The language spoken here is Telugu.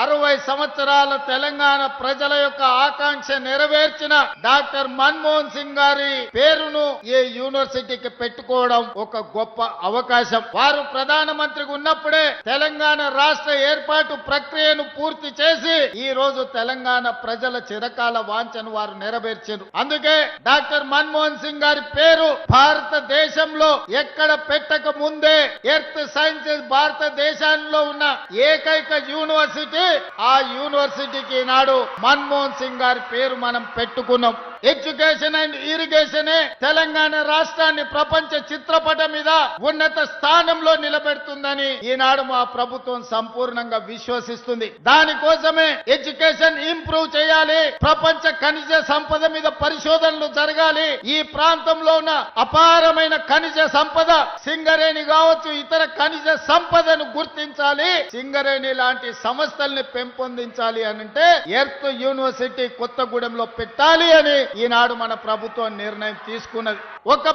అరవై సంవత్సరాల తెలంగాణ ప్రజల యొక్క ఆకాంక్ష నెరవేర్చిన డాక్టర్ మన్మోహన్ సింగ్ గారి పేరును ఈ యూనివర్సిటీకి పెట్టుకోవడం ఒక గొప్ప అవకాశం. వారు ప్రధానమంత్రికి ఉన్నప్పుడే తెలంగాణ రాష్ట్ర ఏర్పాటు ప్రక్రియను పూర్తి చేసి ఈ రోజు తెలంగాణ ప్రజల చిరకాల వాంఛను వారు నెరవేర్చారు. అందుకే డాక్టర్ మన్మోహన్ సింగ్ గారి పేరు భారతదేశంలో ఎక్కడ పెట్టక ముందే ఎర్త్ సైన్సెస్ భారతదేశంలో ఉన్న ఏకైక యూనివర్సిటీ ఆ యూనివర్సిటీకి నాడు మన్మోహన్ సింగ్ గారి పేరు మనం పెట్టుకున్నాం. ఎడ్యుకేషన్ అండ్ ఇరిగేషన్ తెలంగాణ రాష్ట్రాన్ని ప్రపంచ చిత్రపటం మీద ఉన్నత స్థానంలో నిలబెడుతుందని ఈనాడు మా ప్రభుత్వం సంపూర్ణంగా విశ్వసిస్తుంది. దానికోసమే ఎడ్యుకేషన్ ఇంప్రూవ్ చేయాలి. ప్రపంచ ఖనిజ సంపద మీద పరిశోధనలు జరగాలి. ఈ ప్రాంతంలో ఉన్న అపారమైన ఖనిజ సంపద సింగరేణి కావచ్చు ఇతర ఖనిజ సంపదను గుర్తించాలి. సింగరేణి లాంటి సంస్థల్ని పెంపొందించాలి అనంటే అంటే ఎర్త్ యూనివర్సిటీ కొత్తగూడెంలో పెట్టాలి అని ఈనాడు మన ప్రభుత్వం నిర్ణయం తీసుకున్నది. ఒక